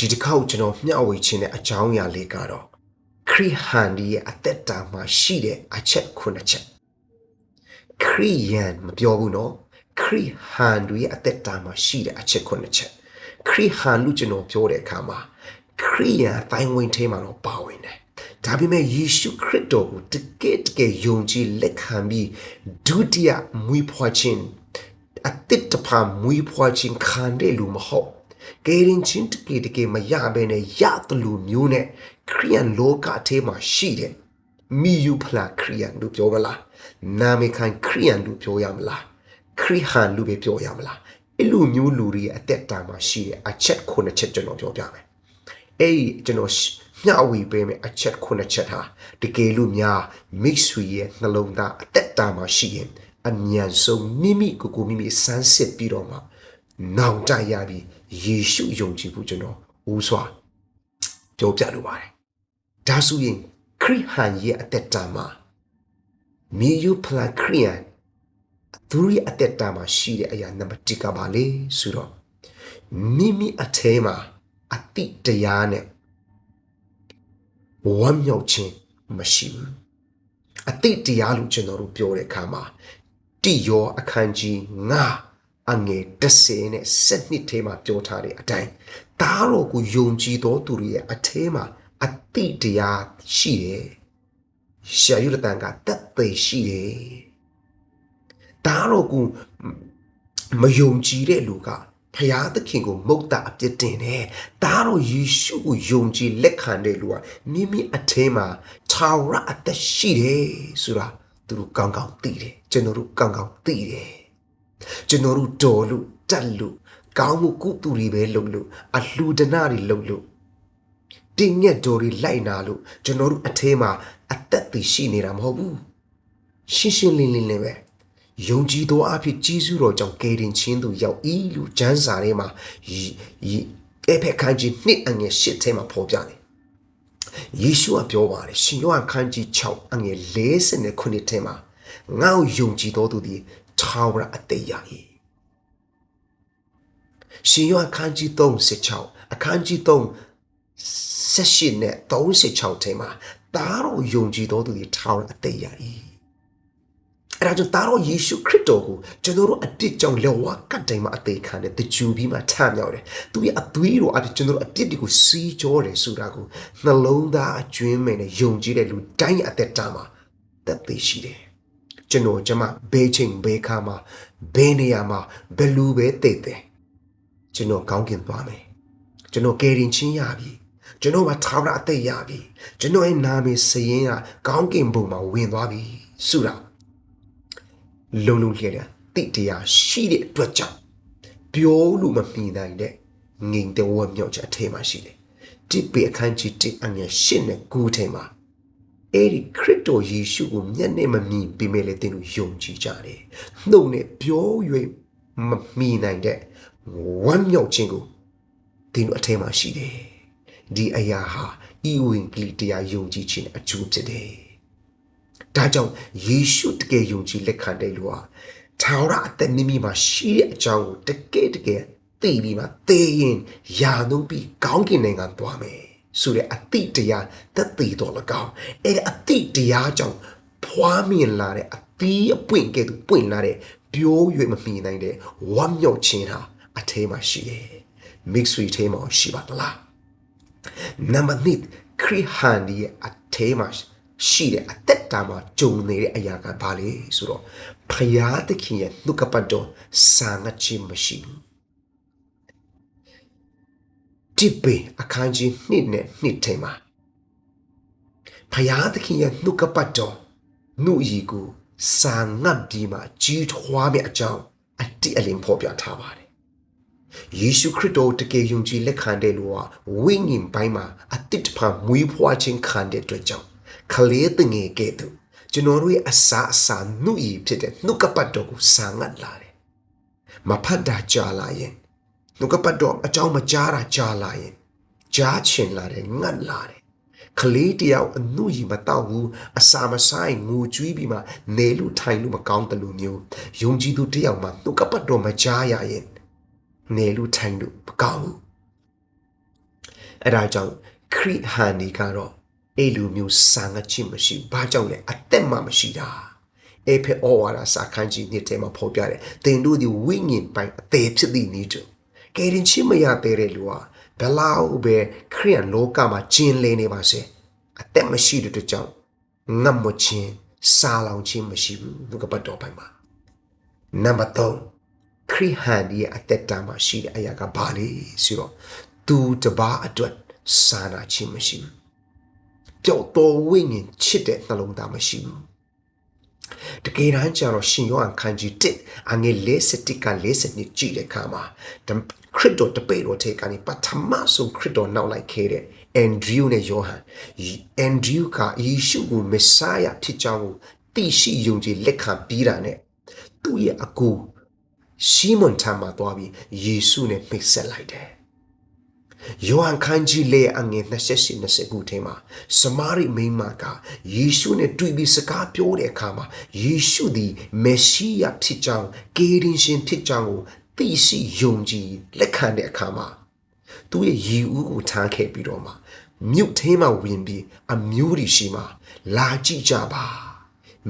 ဒီတစ်ခေါက်ကျွန်တော်မျှဝေခြင်းတဲ့အကြောင်းအရာလေးကတော့ခရိဟန်ဒီရဲ့အသက်တာမှာရှိတဲ့အချက်ခုနှစ်ချက်ခရိယန်မပြောဘူးနော်ခရိဟန်တွေရဲ့အသက်တာမှာရှိတဲ့အချက်ခုနှစ်ချက်ခရိဟန်လို့ကျွန်တော်ပြောတဲ့အခါမှာခရိယန်အတိုင်းဝင်ထဲမှာတော့ပါဝင်တယ်ဒါပေမဲ့ယေရှုခရစ်တော်ကိုတကယ်တကယ်ယုံကြည်လက်ခံပြီးဒုတိယမွေးဖွားခြင်းအတစ်တဖာမွေးဖွားခြင်းခံတဲ့လူမဟုတ် ကယ်ရင်ချင်းတကယ်တကယ်မရဘဲနဲ့ရတလူမျိုးနဲ့ခရိယန်လောကအထဲမှာရှိတယ်မိယူဖလာခရိယန်လို့ပြောမလားနာမည်ခံခရိယန်လို့ပြောရမလားခရိဟန်လို့ပဲပြောရမလားအဲ့လိုမျိုးလူတွေရဲ့အသက်တာမှာရှိတဲ့အချက်ခုနှစ်ချက်ကျွန်တော်ပြောပြမယ်အဲ့ဒီကျွန်တော်မျှဝေပေးမယ်အချက်ခုနှစ်ချက်ဟာတကယ်လို့များမိတ်ဆွေရဲ့နှလုံးသားအသက်တာမှာရှိရင်အမြန်ဆုံးမိမိကိုယ်ကိုမိမိစမ်းစစ်ပြီးတော့မှနောင်တရပြီး ယေရှုယုံကြည်ဖို့ကျွန်တော်ဦးစွာပြောပြလိုပါတယ်ဒါဆိုရင်ခရိဟန်ရဲ့အသက်တာမှာမြေယူဖလာခရိယန်သူရဲ့အသက်တာမှာရှိတဲ့အရာနံပါတ်1ကပါလေဆိုတော့မိမိအထဲမှာအတိတရားနဲ့ဝမ်းမြောက်ခြင်းမရှိဘူးအတိတရားလို့ကျွန်တော်တို့ပြောတဲ့အခါမှာတိယောအခန်းကြီး9 အငယ်30နဲ့7ထဲမှာပြောထားတဲ့အတိုင်းဒါတော့ကိုယုံကြည်တော်သူတွေရဲ့အထဲမှာအတိတရားရှိတယ်ရှာယူတန်ကတက်သေးရှိတယ်ဒါတော့ကိုမယုံကြည်တဲ့လူကဖျားသခင်ကိုမုတ်တာအပြစ်တင်တယ်။ဒါတော့ယေရှုကိုယုံကြည်လက်ခံတဲ့လူကမိမိအထဲမှာထာဝရအသက်ရှိတယ်ဆိုတာသူတို့ကောင်းကောင်းသိတယ်။ကျွန်တော်တို့ကောင်းကောင်းသိတယ်။ ကျွန်တော်တို့တော်လို့တက်လို့ကောင်းမှုကုသူတွေပဲလုပ်လို့အလှူဒနာတွေလုပ်လို့တင်းညက်တော်တွေလိုက်နာလို့ကျွန်တော်တို့အထဲမှာအသက်တည်ရှိနေတာမဟုတ်ဘူး။ရှင်းရှင်းလင်းလင်းလေးပဲ။ယုံကြည်သောအဖြစ်ကြီးစုတော်ကြောင့်ကယ်တင်ခြင်းသို့ရောက်၏လို့ကျမ်းစာထဲမှာအေဖက်ခန်းကြီးနှစ်အငယ်၈ထဲမှာဖော်ပြတယ်။ယေရှုကပြောပါတယ်ရှင်ယောဟန်ခန်းကြီး6အငယ်59ထဲမှာငါ့ကိုယုံကြည်တော်သူသည် ထာဝရအသက်ရ၏။ရှင်ယောဟန်ခန်းကြီး36အခန်းကြီး3 18နဲ့36ထဲမှာတားတော်ယုံကြည်တော်သူသည်ထာဝရအသက်ရ၏။အဲ့ဒါကြောင့်တာတော့ယေရှုခရစ်တော်ကိုကျွန်တော်တို့အပြစ်ကြောင့်လက်ဝါးကတ်တိုင်မှာအသေးခံတယ်တကြူပြီးမှထမြောက်တယ်သူရဲ့အသွေးတော်အပြစ်ကျွန်တော်တို့အပြစ်တွေကိုစီးကြောတယ်ဆိုတာကိုနှလုံးသားအကျွင်းမဲ့နဲ့ယုံကြည်တဲ့လူတိုင်းအသက်တာမှာသက်သေရှိတယ် ကျွန်တော်ကျမဘေးချိန်ဘေးခါမှာဘေးနေရာမှာဘယ်လူပဲတိတ်တယ်ကျွန်တော်ကောင်းကင်သွားမယ်ကျွန်တော်ကယ်ရင်ချင်းရပြီကျွန်တော်မှာထာဝရအသက်ရပြီကျွန်တော်ရဲ့နာမည်စရင်ကကောင်းကင်ဘုံမှာဝင်သွားပြီဆိုတာလုံလုံလျက်တဲ့တိတရားရှိတဲ့အတွက်ကြောင့်ပြောလို့မမြင်နိုင်တဲ့ငိန်တဲ့ဝတ်မြောက်ချက်အထဲမှာရှိတယ်။တိပေအခန်းကြီးတိအငယ်ရှင်းနဲ့ကူးထဲမှာ အဲ့ဒီခရစ်တော်ယေရှုကိုမျက်နှာမမြင်ပေမဲ့လည်းသင်တို့ယုံကြည်ကြတယ်။နှုတ်နဲ့ပြော၍မမြင်နိုင်တဲ့ဝမ်းမြောက်ခြင်းကိုသင်တို့အထဲမှာရှိတယ်။ဒီအရာဟာဤဝင်ကလေးတရားယုံကြည်ခြင်းအကျိုးဖြစ်တယ်။ဒါကြောင့်ယေရှုတကယ်ယုံကြည်လက်ခံတဲ့လူဟာထာဝရအသက်မိမိမှာရှိတဲ့အကြောင်းကိုတကယ်တကယ်သိပြီးမှသိရင်ယာနှုံးပြီးကောင်းကင်နိုင်ငံသွားမယ် ဆိုတဲ့အတိတရားသက်သေတော်၎င်းအဲ့ဒီအတိတရားကြောင့်ဖွားမြင်လာတဲ့အသီးအပွင့်ကဲ့သို့ပွင့်လာတဲ့ပြော၍မမြင်နိုင်တဲ့ဝမ်းမြောက်ခြင်းဟာအထဲမှာရှိတယ် mix ဆွေထဲမှာရှိပါသလားနံပါတ်1ခရစ်ဟန်ဒီရဲ့အထဲမှာရှိတဲ့အသက်တာမှာဂျုံနေတဲ့အရာကဘာလဲဆိုတော့ဖယားသခင်ရဲ့နှုတ်ကပတ်တော်စာငတ်ခြင်းမရှိဘူး တိပေအခန်းကြီးနှစ်နဲ့နှစ်ထဲမှာဖယားသခင်ရဲ့နှုတ်ကပတ်တော်နှုတ်ရီကိုစာငတ်ဒီမှာကြီးထွားမြအကြောင်းအတိအလင်းဖော်ပြထားပါတယ်ယေရှုခရစ်တော်တကယ်ယုံကြည်လက်ခံတဲ့လူဟာဝိညာဉ်ပိုင်းမှာအတိတ်ဖာမွေးဖွားခြင်းခံတဲ့အတွက်ကြောင့်ခလေးတငယ်ကဲ့သို့ကျွန်တော်တို့ရဲ့အစာအစာနှုတ်ရည်ဖြစ်တဲ့နှုတ်ကပတ်တော်ကိုစာငတ်လာတယ်။မဖတ်တာကြာလာရင် နှုတ်ကပတ်တော်အကြောင်းမကြားတာကြာလာရင်ကြားချင်လာတယ်ငတ်လာတယ်။ခလေးတယောက်အနှုတ်ရည်မတော့ဘူးအစာမဆိုင်ငိုကြွေးပြီးမှနေလို့ထိုင်လို့မကောင်းတယ်လို့မျိုးယုံကြည်သူတယောက်မှနှုတ်ကပတ်တော်မကြားရရင်နေလို့ထိုင်လို့မကောင်းဘူးအဲ့ဒါကြောင့်ခရိဟန်ဒီကတော့အဲ့လိုမျိုးစာငတ်ခြင်းမရှိဘူးဘာကြောင့်လဲအသက်မှမရှိတာအေဖေဩဝါဒစာခန်းကြီးနှစ်ထဲမှာဖော်ပြတယ်သင်တို့ဒီဝိညာဉ်ပိုင်းအသေးဖြစ်သည့်နည်းတူ ကယ်ရင်ချင်းမရသေးတဲ့လူဟာဘယ်လောက်ပဲခရိယန်လောကမှာကျင်လည်နေပါစေအသက်မရှိတဲ့အတွက်ကြောင့်ငတ်မချင်းစားလောင်ခြင်းမရှိဘူးလူကပတ်တော်ပိုင်းမှာနံပါတ်3ခရိဟန်ဒီရဲ့အသက်တာမှာရှိတဲ့အရာကဘာလဲဆိုတော့သူတပါအတွက်စာနာခြင်းမရှိဘူးပျောက်တော်ဝိညာဉ်ချစ်တဲ့နှလုံးသားမရှိဘူးတကယ်တမ်းကျတော့ရှင်ယောဟန်ခန်းကြီး1အငယ်51က52ကြည့်တဲ့အခါမှာဓမ္မ ခရစ်တော်တပေတော်ထဲကနေပထမဆုံးခရစ်တော်နောက်လိုက်ခဲ့တဲ့အန်ဒရူးနဲ့ယောဟန်အန်ဒရူးကယေရှုကိုမက်ဆာယာဖြစ်ကြောင်းကိုသိရှိယုံကြည်လက်ခံပြီးတာနဲ့သူ့ရဲ့အကူရှီမွန်ထံမှာသွားပြီးယေရှုနဲ့မိတ်ဆက်လိုက်တယ်ယောဟန်ခန်းကြီးလေအငယ်28 20ခုထဲမှာစမာရိမိန်းမကယေရှုနဲ့တွေ့ပြီးစကားပြောတဲ့အခါမှာယေရှုသည်မေရှိယဖြစ်ကြောင်းကေရင်ရှင်ဖြစ်ကြောင်းကို သိရှိယုံကြည်လက်ခံတဲ့အခါမှာသူ့ရဲ့ရည်ဦးကိုထားခဲ့ပြီးတော့မှမြုပ်ထဲမှာဝင်ပြီးအမျိုးဒီရှိမှလာကြည့်ကြပါ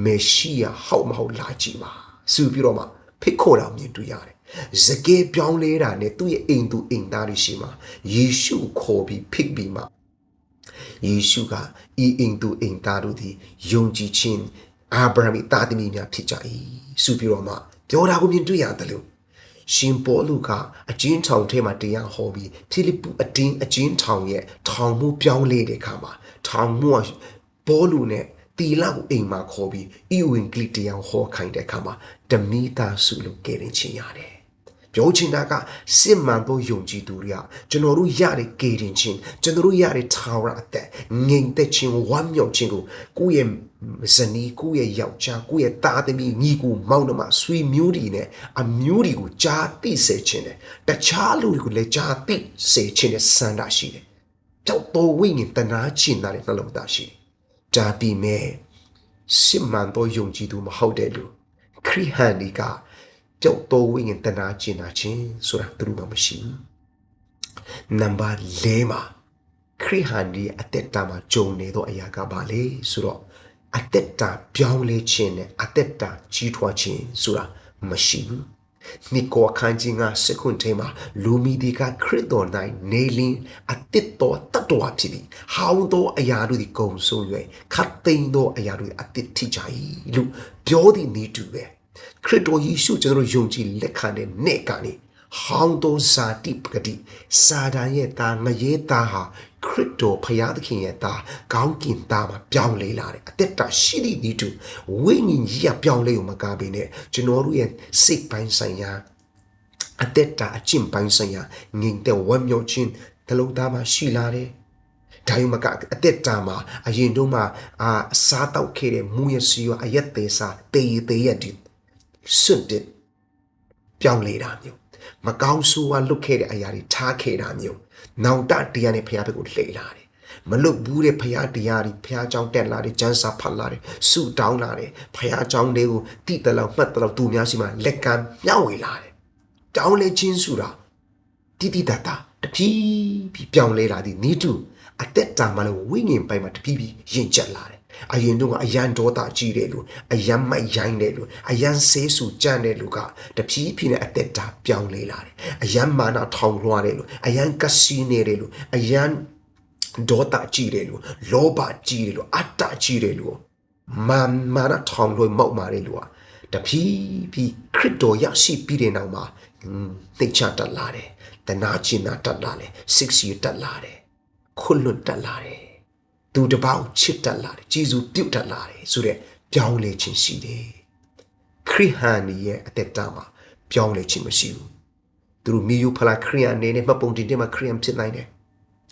မေရှိယဟောက်မဟုတ်လာကြည့်ပါဆိုပြီးတော့မှဖိတ်ခေါ်တာမြင်တွေ့ရတယ်။စကေပြောင်းလဲတာနဲ့သူ့ရဲ့အိမ်သူအိမ်သားတွေရှိမှာယေရှုခေါ်ပြီးဖိတ်ပြီးမှယေရှုကဤအိမ်သူအိမ်သားတို့သည်ယုံကြည်ခြင်းအာဗြဟံ၏တာသမီများဖြစ်ကြ၏ဆိုပြီးတော့မှပြောတာကိုမြင်တွေ့ရတယ်လို့ ရှင်ပေါလုကအကျဉ်းထောင်ထဲမှာတရားဟောပြီးဖိလိပ္ပုအတင်းအကျဉ်းထောင်ရဲ့ထောင်မှုပြောင်းလဲတဲ့အခါမှာထောင်မှုကပေါလုနဲ့တီလာကိုအိမ်မှာခေါ်ပြီးဤဝင်ကလစ်တရားဟောခိုင်းတဲ့အခါမှာဓမီတာစုလို့ကဲရင်ချင်းရတယ် ပြောချင်တာကစစ်မှန်သောယုံကြည်သူတွေကကျွန်တော်တို့ရတဲ့ကေရင်ချင်းကျွန်တော်တို့ရတဲ့ထာဝရအသက်ငြိမ်သက်ခြင်းဝမ်းမြောက်ခြင်းကိုကိုယ့်ရဲ့ဇနီးကိုယ့်ရဲ့ယောက်ျားကိုယ့်ရဲ့သားသမီးညီကိုမောင်နှမဆွေမျိုးတွေနဲ့အမျိုးတွေကိုကြားသိစေခြင်းနဲ့တခြားလူတွေကိုလည်းကြားသိစေခြင်းနဲ့စံတာရှိတယ်ကြောက်တော်ဝိညာဉ်တနာကျင်တာတဲ့နှလုံးသားရှိတယ်ဒါပြီးမဲ့စစ်မှန်သောယုံကြည်သူမဟုတ်တဲ့လူခရိဟန်ဒီက ကြောက်တော်ဝိညာဉ်တနာကျင်တာချင်းဆိုတာသူတို့မှမရှိဘူးနံပါတ်၄မှာခရိဟန်ဒီအသက်တာမှာဂျုံနေသောအရာကဘာလဲဆိုတော့အသက်တာပြောင်းလဲခြင်းနဲ့အသက်တာကြီးထွားခြင်းဆိုတာမရှိဘူးနိကောခန်းကြီးကစကွန်ထဲမှာလူမီဒီကခရစ်တော်၌နေလင်းအတစ်တော်တတ်တော်ဖြစ်ပြီးဟောင်းသောအရာတို့ဒီကုံဆုံး၍ခတ်သိမ်းသောအရာတို့အတစ်ထိကြ၏လို့ပြောသည့်နည်းတူပဲ ခရစ်တော်ယေရှုကျွန်တော်တို့ယုံကြည်လက်ခံတဲ့နေ့ကနေဟောင်းသောဇာတိပဂတိစာဒန်ရဲ့သားငရဲသားဟာခရစ်တော်ဖရာသခင်ရဲ့သားကောင်းကင်သားမှာပြောင်းလဲလာတယ်အသက်တာရှိသည့်ဒီတူဝိညာဉ်ကြီးကပြောင်းလဲုံမကားပင်နဲ့ကျွန်တော်တို့ရဲ့စိတ်ပိုင်းဆိုင်ရာအသက်တာအကျင့်ပိုင်းဆိုင်ရာငြိမ်သက်ဝမ်းမြောက်ခြင်းတလုံးသားမှာရှိလာတယ်ဒါယုံမကအသက်တာမှာအရင်တုန်းကအာအစားတောက်ခဲ့တဲ့မူရစီရောအရက်သေးစားတေးသေးရတဲ့ စွန့်တင်ပြောင်းလဲတာမျိုးမကောင်းဆိုးဝါးလွတ်ခဲ့တဲ့အရာတွေထားခဲ့တာမျိုးနောင်တတရားနဲ့ဖရားဘက်ကိုလှည့်လာတယ်မလွတ်ဘူးတဲ့ဖရားတရားတွေဖရားကြောင်းတက်လာတယ်ကျမ်းစာဖတ်လာတယ်ဆုတောင်းလာတယ်ဖရားကြောင်းတွေကိုတိတလောက်မှတ်တလောက်သူများစီမှာလက်ကမ်းမြောက်ဝေလာတယ်တောင်းလဲချင်းဆိုတာတိတိတတတဖြည်းဖြည်းပြောင်းလဲလာသည်နီးတူအသက်တာမှလည်းဝိငင်ပိုင်းမှာတဖြည်းဖြည်းရင်ကျက်လာတယ် အရင်တော့အယံဒေါသကြီးတဲ့လူအယံမိုက်ရိုင်းတဲ့လူအယံဆေးဆူကြမ်းတဲ့လူကတဖြည်းဖြည်းနဲ့အသက်တာပြောင်းလဲလာတယ်အယံမာနထောင်လွှားတဲ့လူအယံကစီနေတဲ့လူအယံဒေါသကြီးတဲ့လူလောဘကြီးတဲ့လူအတ္တကြီးတဲ့လူမာမာနထောင်လွှဲမောက်မာတဲ့လူကတဖြည်းဖြည်းခရစ်တော်ရရှိပြီးတဲ့နောက်မှာသိချတက်လာတယ်တနာကျင်နာတက်လာတယ်စိတ်စီတက်လာတယ်ခွလွတ်တက်လာတယ် သူတပေါက်ချစ်တက်လာတယ်ဂျေဇုပြုတ်တက်လာတယ်ဆိုတဲ့ပြောင်းလဲခြင်းရှိတယ်ခရိဟန်ရဲ့အသက်တာမှာပြောင်းလဲခြင်းမရှိဘူးသူတို့မိယူဖလာခရိယန်အနေနဲ့မှတ်ပုံတင်တဲ့မှာခရိယန်ဖြစ်နိုင်တယ်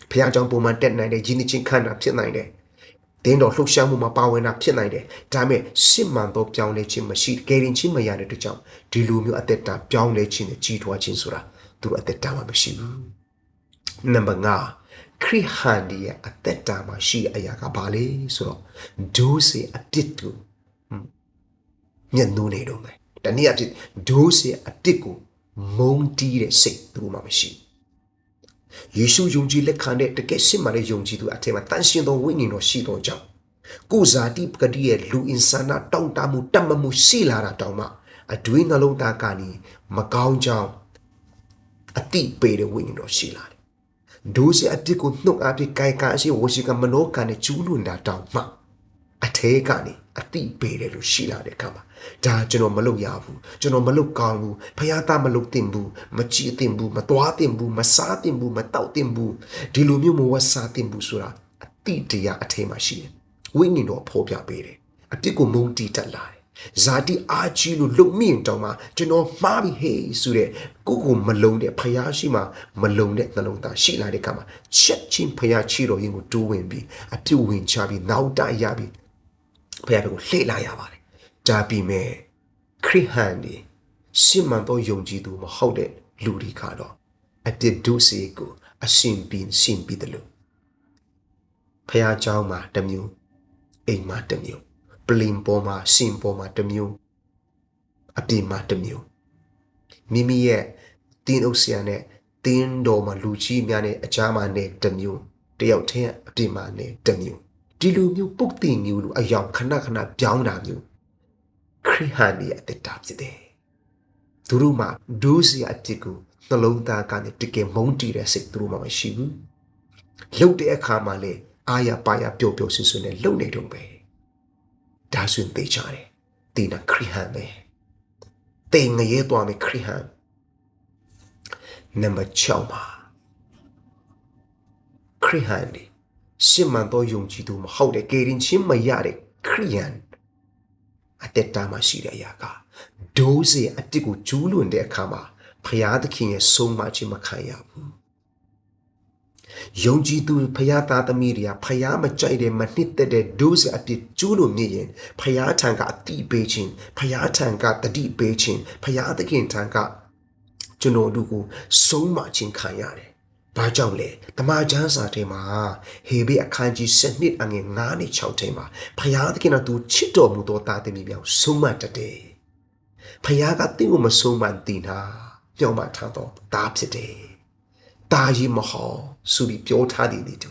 ဖခင်ကြောင့်ပုံမှန်တက်နိုင်တယ်ယဉ်ချင်းခန္ဓာဖြစ်နိုင်တယ်တင်းတော်လှုပ်ရှားမှုမှာပါဝင်တာဖြစ်နိုင်တယ်ဒါပေမဲ့စစ်မှန်သောပြောင်းလဲခြင်းမရှိကယ်ရင်ခြင်းမရတဲ့အတွက်ကြောင့်ဒီလိုမျိုးအသက်တာပြောင်းလဲခြင်းနဲ့ကြီးထွားခြင်းဆိုတာသူတို့အသက်တာမှာမရှိဘူးနံပါတ်5 ခရစ်ဟန်ဒီရဲ့အသက်တာမှာရှိတဲ့အရာကဘာလဲဆိုတော့ဒိုးစေအပြစ်ကိုမျက်နှာနေတော့မယ်တနည်းအားဖြင့်ဒိုးစေအပြစ်ကိုမုန်းတီးတဲ့စိတ်သူတို့မှမရှိယေရှုယုံကြည်လက်ခံတဲ့တကယ်ရှင်းမှတဲ့ယုံကြည်သူအထက်မှာတန်ရှင်သောဝိညာဉ်တော်ရှိသောကြောင့်ကိုယ်ဇာတိပကတိရဲ့လူအင်ဆာနာတောင့်တမှုတတ်မမှုရှိလာတာတောင်မှအတွင်းနှလုံးသားကနေမကောင်းကြောင်းအတိပေးတဲ့ဝိညာဉ်တော်ရှိလာတယ် ဒုစရအပြစ်ကိုနှုတ်အပြစ်ကိုင်ကားရှိဝရှိကမနောကနဲ့ကျူးလွန်တာတောင်မှအထဲကနေအတိပေးတယ်လို့ရှိလာတဲ့အခါမှာဒါကျွန်တော်မလုပ်ရဘူးကျွန်တော်မလုပ်ကောင်းဘူးဖယားသားမလုပ်တင်ဘူးမကြည့်တင်ဘူးမသွားတင်ဘူးမစားတင်ဘူးမတောက်တင်ဘူးဒီလိုမျိုးမဝတ်စားတင်ဘူးဆိုတာအတိတရားအထဲမှာရှိတယ်ဝိညာဉ်တော်ဖော်ပြပေးတယ်အပြစ်ကိုမုန်းတီးတတ်လာတယ် ဇာတိအာကြီးလို့လုံမြင့်တောင်မှကျွန်တော်မှားပြီဟေးဆိုတဲ့ကိုကိုမလုံတဲ့ဖယားရှိမှမလုံတဲ့နှလုံးသားရှိလာတဲ့အခါမှာချက်ချင်းဖယားချီတော်ရင်ကိုတိုးဝင်ပြီးအပြုတ်ဝင်ချပြီးနောက်တရပြီးဖယားကိုလှည့်လာရပါတယ်ဒါပြီးမဲ့ခရစ်ဟန်ဒီရှင်းမှန်သောယုံကြည်သူမဟုတ်တဲ့လူတွေကတော့အပြစ်ဒုစရိုက်ကိုအရှင်ပြီးရှင်းပြီးတယ်လို့ဖယားเจ้าမှာတစ်မျိုးအိမ်မှာတစ်မျိုး ပလင်ပေါ်မှာရှင်ပေါ်မှာတစ်မျိုးအပြင်မှာတစ်မျိုးမိမိရဲ့တင်းအုပ်ဆရာနဲ့တင်းတော်မှာလူကြီးများနဲ့အချားမှာနဲ့တစ်မျိုးတယောက်တည်းအပြင်မှာနဲ့တစ်မျိုးဒီလိုမျိုးပုတ်တင်မျိုးလိုအယောင်ခဏခဏပြောင်းတာမျိုးခရစ်ဟန်ရဲ့အတ္တဖြစ်တယ်သူတို့မှာဒုစရအဖြစ်ကိုနှလုံးသားကနေတကယ်မုန်းတီးတဲ့စိတ်သူတို့မှာမရှိဘူးလှုပ်တဲ့အခါမှာလေအာရပါရပျော်ပျော်ဆွဆွနဲ့လှုပ်နေတော့ပဲ ဒါဆိုရင်သိကြတယ်ဒီနာခရစ်ဟန်ပဲတိမ်ငရဲသွားမယ်ခရစ်ဟန်နံပါတ်6မှာခရစ်ဟန်ဒီရှင်းမှန်သောယုံကြည်သူမဟုတ်တဲ့ကေရင်ချင်းမရတဲ့ခရိယန်အတက်တာမှာရှိတဲ့အရာကဒိုးစေအတစ်ကိုကျူးလွန်တဲ့အခါမှာဖျားသခင်ရဲ့ဆုံးမခြင်းမခံရဘူး ယုံကြည်သူဖျားသားသမီးတွေကဖျားမကြိုက်တဲ့မနှစ်သက်တဲ့ဒိုးစေအပြစ်ကျူးလွန်မြင်ရင်ဖျားထံကအတိပေးခြင်းဖျားထံကတတိပေးခြင်းဖျားသခင်ထံကကျွန်တော်တို့ကိုဆုံးမခြင်းခံရတယ်။ဘာကြောင့်လဲ။တမန်ကျမ်းစာထဲမှာဟေဘဲအခန်းကြီး7နှစ်အငယ်9နဲ့6ထဲမှာဖျားသခင်ကသူချစ်တော်မူသောတာသမီးများကိုဆုံးမတတ်တယ်။ဖျားကတင့်ကိုမဆုံးမတင်တာပြောမှထားတော့တာဖြစ်တယ်။တာကြီးမဟော ဆိုပြီးပြောထားတယ်လေတူ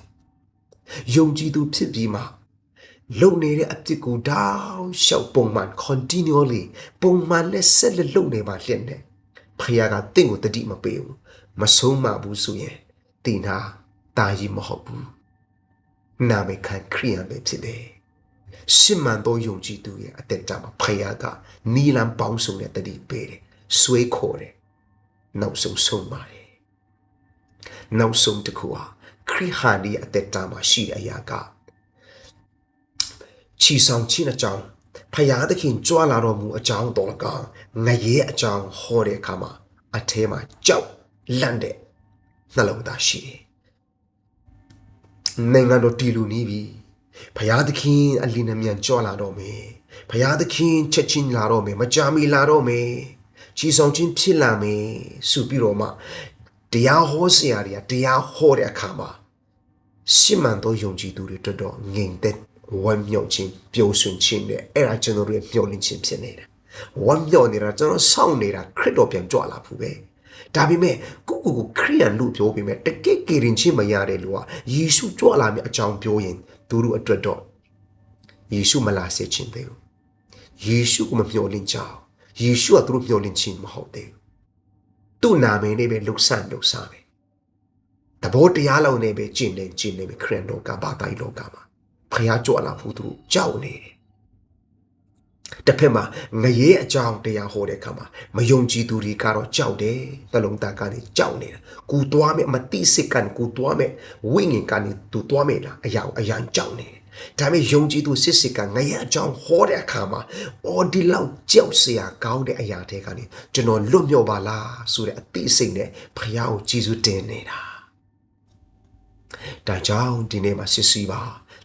။ယုံကြည်သူဖြစ်ပြီးမှလုံနေတဲ့အပြစ်ကိုတောက်လျှောက်ပုံမှန် continually ပုံမှန်နဲ့ဆက်လက်လုံနေပါလျက်နဲ့ဖခင်ကတင့်ကိုတတိမပေးဘူးမဆုံးမဘူးဆိုရင်တင်တာတာကြီးမဟုတ်ဘူးနာမည်ခံခရိယန်ပဲဖြစ်တယ်ရှင်းမှန်သောယုံကြည်သူရဲ့အသက်တာမှာဖခင်ကနီလန်ပေါင်းစုံတဲ့တတိပေးတယ်ဆွေးခေါ်တယ်နောက်ဆုံးဆုံးပါတယ် နောက်ဆုံးတစ်ခုဟာခရိဟာဒီရဲ့အသက်တာမှာရှိတဲ့အရာကချီဆောင်ခြင်းအကြောင်းဖယားသခင်ကြွလာတော်မူအကြောင်းတော်ကောင်ငရဲအကြောင်းဟောတဲ့အခါမှာအထဲမှာကြောက်လန့်တဲ့နှလုံးသားရှိတယ်။နိုင်ငံတော်တည်လူနေပြီ။ဖယားသခင်အလင်းအမြန်ကြွလာတော့မယ်။ဖယားသခင်ချက်ချင်းလာတော့မယ်။မကြာမီလာတော့မယ်။ကြီးဆောင်ခြင်းဖြစ်လာမယ်ဆိုပြီးတော့မှ တရားဟောဆရာတွေကတရားဟောတဲ့အခါမှာရှင်းမှန်သောယုံကြည်သူတွေတော်တော်ငြိမ်သက်ဝမ်းမြောက်ခြင်းပျော်ရွှင်ခြင်းနဲ့အဲ့ဒါကျွန်တော်တို့ရဲ့မျှော်လင့်ခြင်းဖြစ်နေတာဝမ်းမြောက်နေတာကျွန်တော်စောင့်နေတာခရစ်တော်ပြန်ကြွလာဖို့ပဲဒါပေမဲ့ကိုကိုကိုခရိယန်လို့ပြောပေမဲ့တကယ့်ကေရင်ချင်းမရတဲ့လူကယေရှုကြွလာမြအကြောင်းပြောရင်သူတို့အတွက်တော့ယေရှုမလာစေခြင်းသေးဘူးယေရှုကိုမမျှော်လင့်ကြအောင်ယေရှုကသူတို့မျှော်လင့်ခြင်းမဟုတ်သေးဘူး သူ့နာမည်နဲ့ပဲလှုပ်ဆန်းလှုပ်ရှားပဲတဘောတရားလုံးနဲ့ပဲကျင့်နေကျင့်နေပဲခရစ်တော်ကဘာတိုင်းလောကမှာဖျားကြွလာဖို့သူတို့ကြောက်နေတယ်တစ်ဖက်မှာငရဲအကြောင်းတရားဟောတဲ့အခါမှာမယုံကြည်သူတွေကတော့ကြောက်တယ်နှလုံးသားကနေကြောက်နေတာကိုသွားမဲ့မတိစစ်ကန်ကိုသွားမဲ့ဝိညာဉ်ကနေသူသွားမဲ့လားအရာအရာကြောက်နေတယ် ဒါပေမဲ့ယုံကြည်သူစစ်စစ်ကငရဲအကြောင်းဟောတဲ့အခါမှာအော်ဒီလောက်ကြောက်စရာကောင်းတဲ့အရာတွေကနေကျွန်တော်လွတ်မြောက်ပါလားဆိုတဲ့အသိစိတ်နဲ့ဖခင်ကိုကြည်စုတင်နေတာဒါကြောင့်ဒီနေ့မှာစစ်စီပါ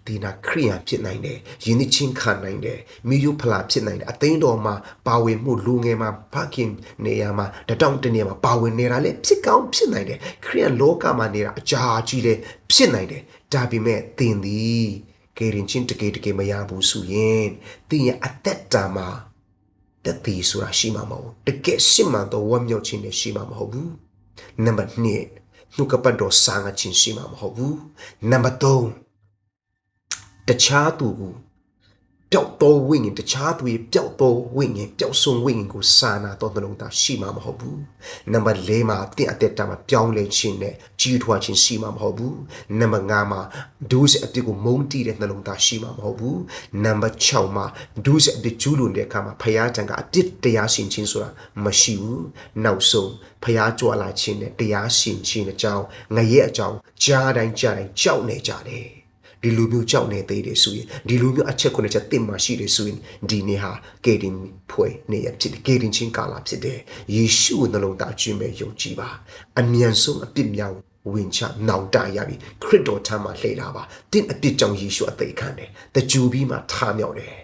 ဒီနာခရိယံဖြစ်နိုင်တယ်ယဉ်ချင်းခံနိုင်တယ်မိယုဖလာဖြစ်နိုင်တယ်အသိန်းတော်မှာပါဝင်မှုလူငယ်မှာဖခင်နေရာမှာတတောင့်တနေရာမှာပါဝင်နေတာလေဖြစ်ကောင်းဖြစ်နိုင်တယ်ခရိယံလောကမှာနေတာအကြာကြီးလေဖြစ်နိုင်တယ်ဒါပေမဲ့သင်သည် ကေရင်ချင်းတကေတကေမရဘူးဆိုရင်သင်ရဲ့အသက်တာမှာတတိဆိုတာရှိမှာမဟုတ်တကယ်ရှင်းမှန်တော့ဝမ်းမြောက်ခြင်းနဲ့ရှိမှာမဟုတ်ဘူးနံပါတ်2နှုတ်ကပတ်တော်စာငါခြင်းရှိမှာမဟုတ်ဘူးနံပါတ်3တခြားသူကို ပျောက်သောဝိညာဉ်တခြားသူရဲ့ပျောက်သောဝိညာဉ်ပျောက်ဆုံးဝိညာဉ်ကိုစာနာတော်နှလုံးသားရှိမှာမဟုတ်ဘူးနံပါတ်4မှာတင့်အသက်တာမှာပြောင်းလဲခြင်းနဲ့ကြီးထွားခြင်းရှိမှာမဟုတ်ဘူးနံပါတ်5မှာဒုစရအပြစ်ကိုမုန်းတီးတဲ့နှလုံးသားရှိမှာမဟုတ်ဘူးနံပါတ်6မှာဒုစရအပြစ်ကျူးလွန်တဲ့အခါမှာဖယားတန်ကအပြစ်တရားရှင်ခြင်းဆိုတာမရှိဘူးနောက်ဆုံးဖျားကြွလာခြင်းနဲ့တရားရှင်ခြင်းအကြောင်းငရဲ့အကြောင်းကြားတိုင်းကြားတိုင်းကြောက်နေကြတယ် ဒီလူမျိုးကြောက်နေသေးတယ်ဆိုရင်ဒီလူမျိုးအချက်ခုနှစ်ချက်တင်မှရှိတယ်ဆိုရင်ဒီနေ့ဟာကေတင်ဖွယ်နေရဖြစ်တယ်ကေတင်ချင်းကာလာဖြစ်တယ်ယေရှုနှလုံးသားခြင်းပဲယုံကြည်ပါအမြန်ဆုံးအပြစ်များဝင်ချနောင်တရပြီခရစ်တော်ထံမှာလှည့်လာပါတင့်အပြစ်ကြောင့်ယေရှုအသေးခံတယ်တကြူပြီးမှထားမြောက်တယ်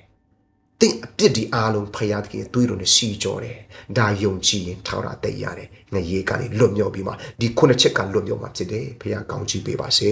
တင့်အပြစ်ဒီအားလုံးဖယားတခင်သွေးတော်နဲ့စီကြောတယ်ဒါယုံကြည်ရင်ထောက်တာတည်ရတယ်ငရေကနေလွတ်မြောက်ပြီးမှဒီခုနှစ်ချက်ကလွတ်မြောက်မှာဖြစ်တယ်ဖယားကောင်းချီးပေးပါစေ